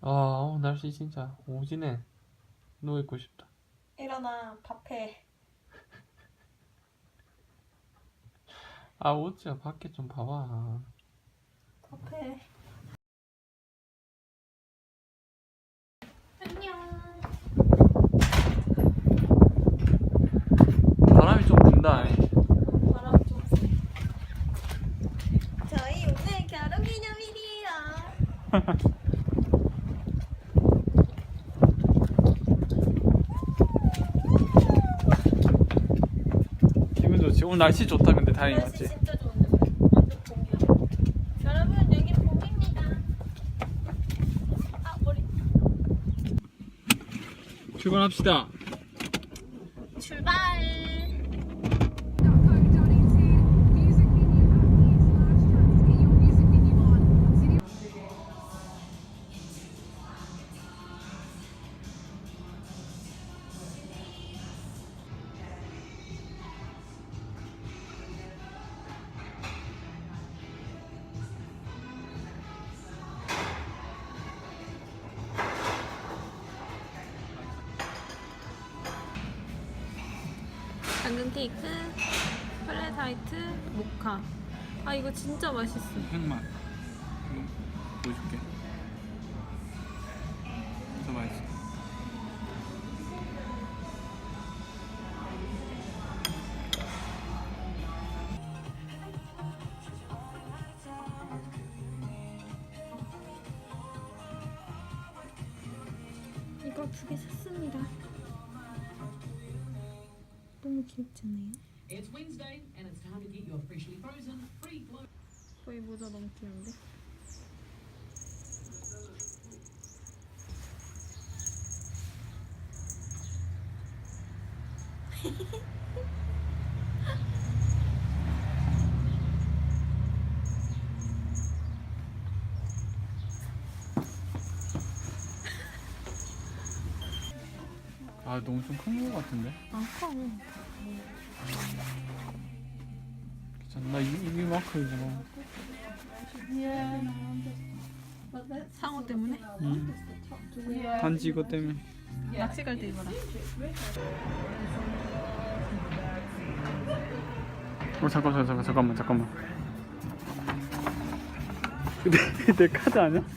아 어, 날씨 진짜 오지네 누워 있고 싶다 일어나 밥해. 아 오지야 밖에 좀 봐봐 밥해. 안녕. 바람이 좀 분다 바람 좀 쐬. 저희 오늘 결혼 기념일이에요. 기분 좋지 오늘 날씨 좋다 근데 다행히 날씨 맞지 진짜 좋은데 완전 봄이야. 여러분 여기 봄입니다. 아 머리. 출발합시다 당근 케이크, 플랫 화이트, 모카. 아 이거 진짜 맛있어. 흑맛 이거 보여줄게 진짜 맛있어 이거 두개 샀습 너무 귀엽지 않아요? It's Wednesday and it's time to get your freshly frozen, free flow. 거의 모자 너무 귀여운데? 아 너무 좀 큰 거 같은데 안 커. 나 이, 이게 마크이구나 상어 때문에? 응. 단지 이거 때문에 낚시 갈 때 입어라. 어 잠깐 잠깐 잠깐만 잠깐만 내, 내 카드 아니야?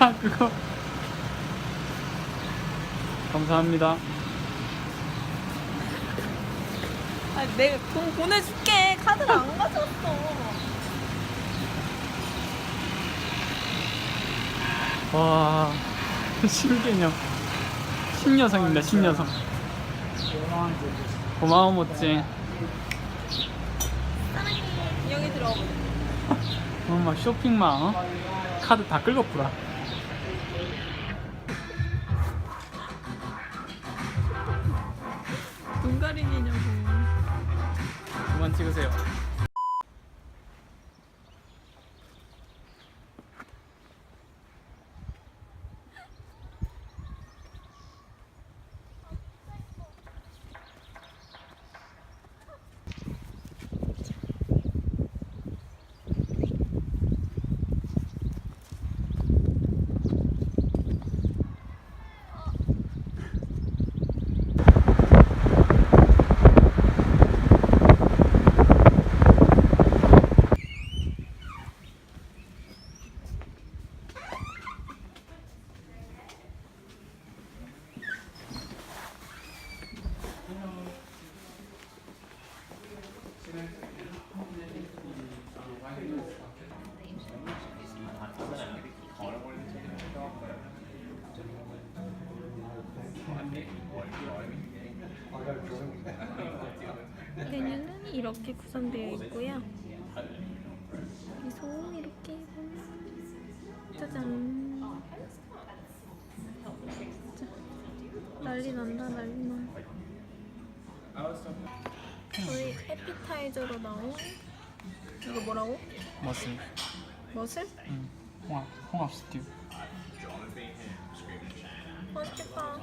야 그거 감사합니다 아, 내가 돈 보내줄게. 카드를 안 가져왔어. 와 신개념 신여성입니다 신여성 고마워 모찌 사랑해. 여기 들어가 보자. 엄마 쇼핑만 어? 카드 다 끌고 풀어 눈 가리기냐고. 찍으세요 메뉴는 이렇게 구성되어 있고요. 그래서 이렇게 짜잔. 자, 난리 난다 난리 나. 저희 에피타이저로 나온 이거 뭐라고? 머슬 머슬? 응. 홍합 홍합 스튜 맛있겠다.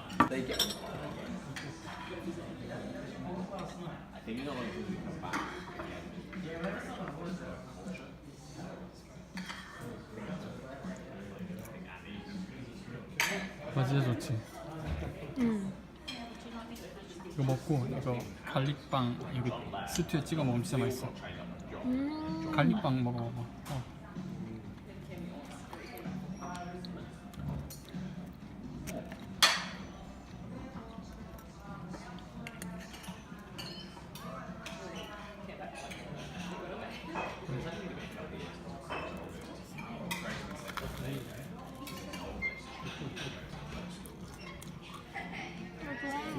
맛 진짜 좋지. 이거 먹고 이거 갈릭빵 여기 스튜에 찍어 먹으면 진짜 맛있어. 음. 갈릭빵 먹어봐. 어.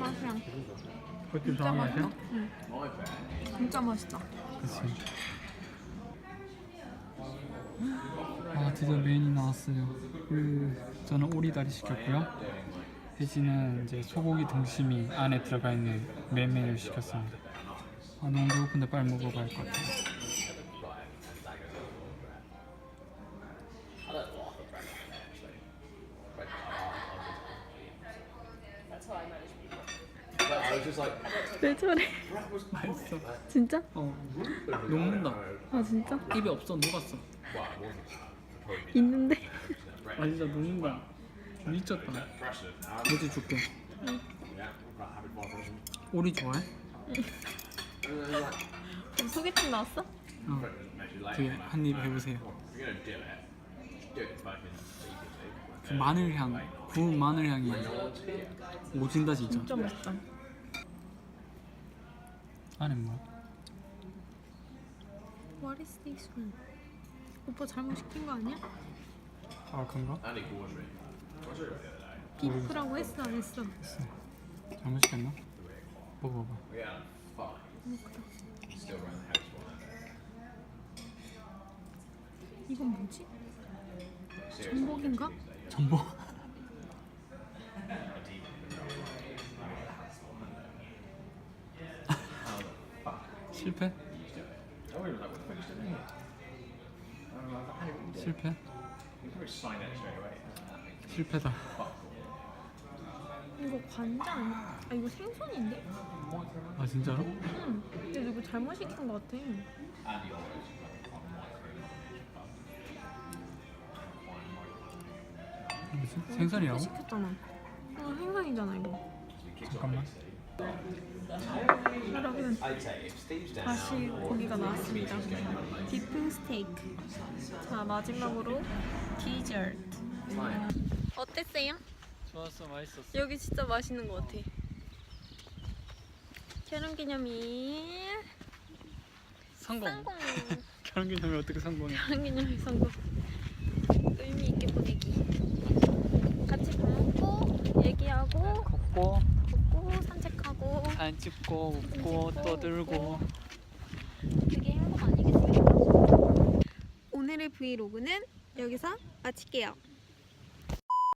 맛이야. 그것도 진짜 맛있다. 맛이야? 응. 진짜 맛있다. 그치. 아 드디어 메인이 나왔어요. 그 저는 오리다리 시켰고요. 혜진은 이제 소고기 등심이 안에 들어가 있는 메메를 시켰습니다. 아 너무 배고픈데 빨리 먹어봐야 할것 같아요. 저래? 맛있어. 진짜? 어 녹는다. 아 진짜? 입에 없어 녹았어. 있는데? 아 진짜 녹는다. 미쳤다. 뭐지 줄게. 오리 좋아해? 소개팅 나왔어? 어. 되게 한입 해보세요. 그 마늘 향, 구운 마늘 향이 오진다 진짜. 진짜 맛있다. 안에 뭐? What is this one? 오빠 잘못 시킨 거 아니야? 아 그런가? 비프라고 했어 안 했어? 잘못 시켰나? 먹어봐. 이건 뭐지? 전복인가? 전복. 실패? 실패? 실패다. 이거 아니야? 아 이거 생선인데? 아 진짜로? 응. 근데 이거 잘못 시킨 거 같아. 무슨 생선이라고? 시켰잖아. 어 생선이잖아 이거. 잠깐만. 여러분 다시 고기가 나왔습니다. 디프 스테이크. 자 마지막으로 디저트. 어땠어요? 좋았어, 맛있었어. 여기 진짜 맛있는 것 같아. 결혼 기념일 성공. 성공. 결혼 기념일 어떻게 성공해? 결혼 기념일 성공. 의미 있게 보내기. 같이 밥 먹고 얘기하고 걷고 걷고 산책하고 사진 찍고 웃고 떠들고 그게 행복 아니겠습니까? 오늘의 브이로그는 여기서 마칠게요.